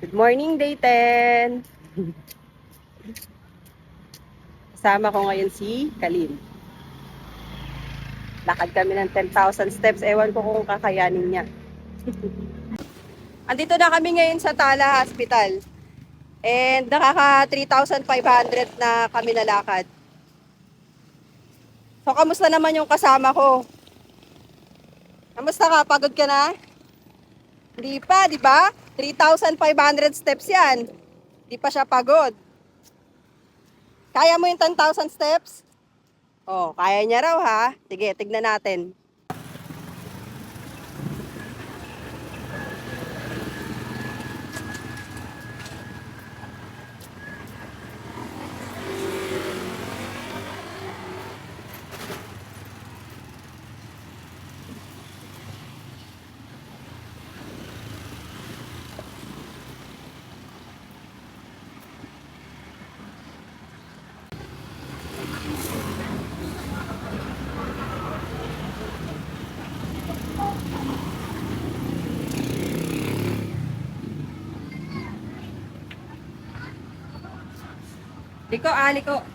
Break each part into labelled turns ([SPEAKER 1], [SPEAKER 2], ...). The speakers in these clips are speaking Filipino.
[SPEAKER 1] Good morning, Dayton! Kasama ko ngayon si Kalin. Lakad kami ng 10,000 steps. Ewan ko kung kakayanin niya. Andito na kami ngayon sa Tala Hospital. And nakaka 3,500 na kami nalakad. So, kamusta naman yung kasama ko? Kamusta ka? Pagod ka na? Hindi pa, di ba? 3,500 steps yan. Di pa siya pagod. Kaya mo yung 10,000 steps? Oh, kaya niya raw ha. Sige, tignan natin. Liko, ah, liko.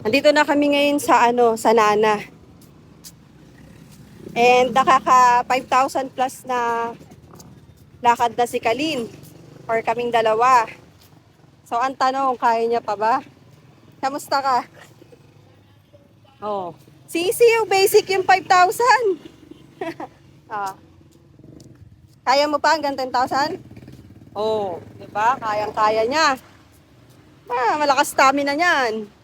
[SPEAKER 1] Andito na kami ngayon sa ano, sa Nana. And nakaka 5,000 plus na lakad na si Kalin or kaming dalawa. So ang tanong, kaya niya pa ba? Kamusta ka? Oh. CCU basic yung 5,000. ah. Kaya mo pa hanggang 10,000? Oh, 'di ba? Kayang-kaya niya. Ah, malakas stamina niyan.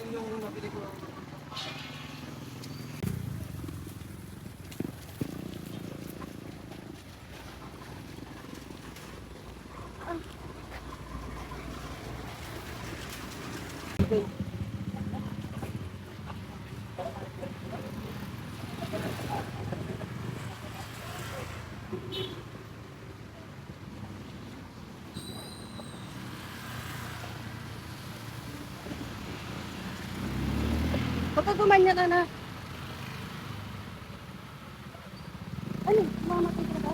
[SPEAKER 1] akin yung nabili ko. Baka gumanya ka na. Ano? Mamatay ka ba?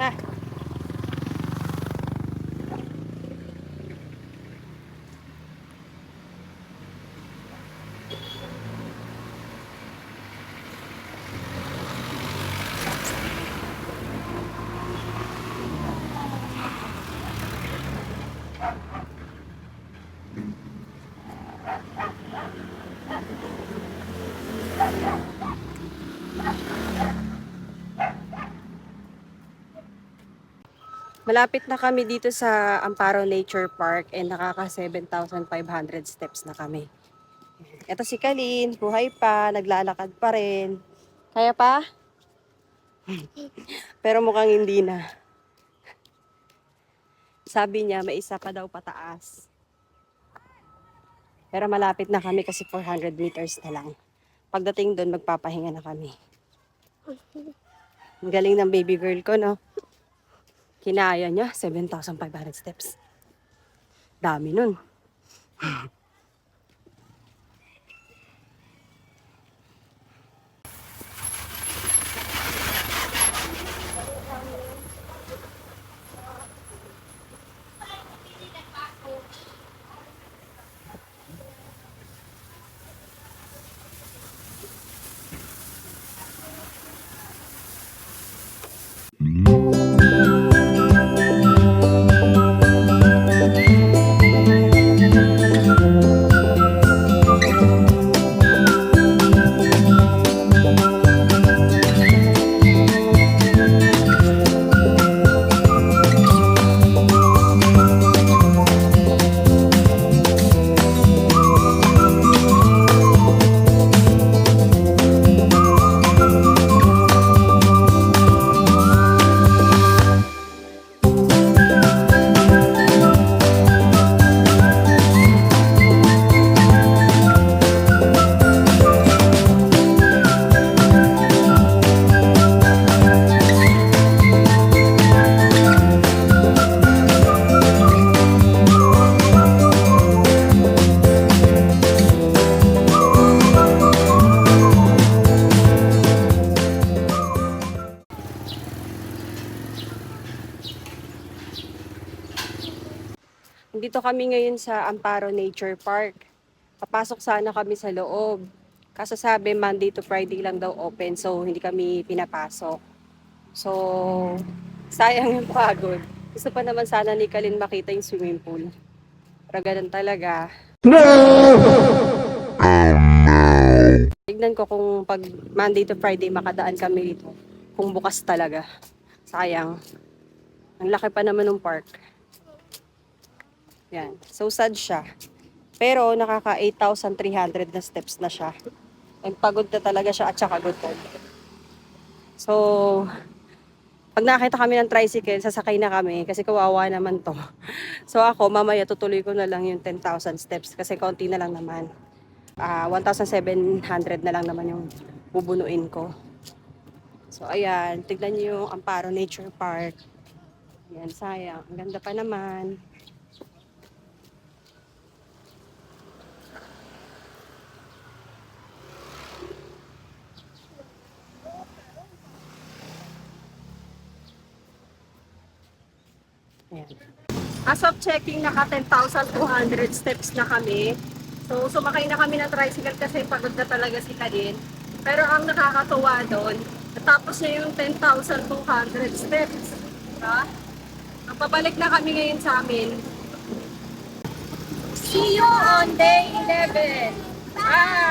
[SPEAKER 1] Ah. Malapit na kami dito sa Amparo Nature Park and nakaka 7,500 steps na kami. Ito si Kalin, buhay pa, naglalakad pa rin. Kaya pa? Pero mukhang hindi na. Sabi niya, may isa pa daw pataas. Pero malapit na kami kasi 400 meters na lang. Pagdating doon, magpapahinga na kami. Ang galing ng baby girl ko, no? Kinaya niya, 7,500 steps. Dami nun. Dito kami ngayon sa Amparo Nature Park. Papasok sana kami sa loob. Kaso sabi Monday to Friday lang daw open so hindi kami pinapasok. So, sayang yung pagod. Gusto pa naman sana ni Kalin makita yung swimming pool. Pero ganun talaga. Tignan ko kung pag Monday to Friday makadaan kami dito. Kung bukas talaga. Sayang. Ang laki pa naman ng park. Yan. So sad siya. Pero nakaka 8,300 na steps na siya. And pagod na talaga siya at saka gutom. So, pag nakita kami ng tricycle, sasakay na kami kasi kawawa naman to. So ako, mamaya tutuloy ko na lang yung 10,000 steps kasi konti na lang naman. Ah, 1,700 na lang naman yung bubunuin ko. So ayan, tignan niyo yung Amparo Nature Park. Ayan, sayang. Ang ganda pa naman. Ayan. As of checking, naka 10,200 steps na kami. So, sumakay na kami ng tricycle kasi pagod na talaga si Kalin. Pero ang nakakatuwa doon, natapos niya yung 10,200 steps. Diba? Ang pabalik na kami ngayon sa amin. See you on day 11! Bye!